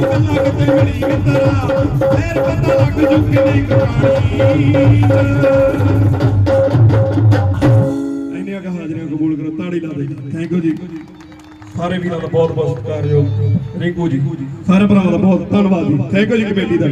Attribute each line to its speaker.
Speaker 1: ਤੂੰ ਮਿੱਤਰਾ ਫੇਰ ਪਤਾ ਲੱਗ ਜੂ। ਕਿਵੇਂ ਕਹਾਣੀ ਇੰਨੀਆਂ ਕਾ ਹਾਜ਼ਰੀਆਂ ਕਬੂਲ ਕਰੋ ਤਾੜੀ ਲਾ ਦੇ। ਥੈਂਕ ਯੂ ਜੀ। ਸਾਰੇ ਵੀਰਾਂ ਦਾ ਬਹੁਤ ਬਹੁਤ ਸਤਿਕਾਰਯੋਗ ਰਿੰਕੂ ਜੀ। ਸਾਰੇ ਭਰਾਵਾਂ ਦਾ ਬਹੁਤ ਧੰਨਵਾਦ ਜੀ। ਥੈਂਕ ਯੂ ਜੀ ਕਮੇਟੀ ਦਾ।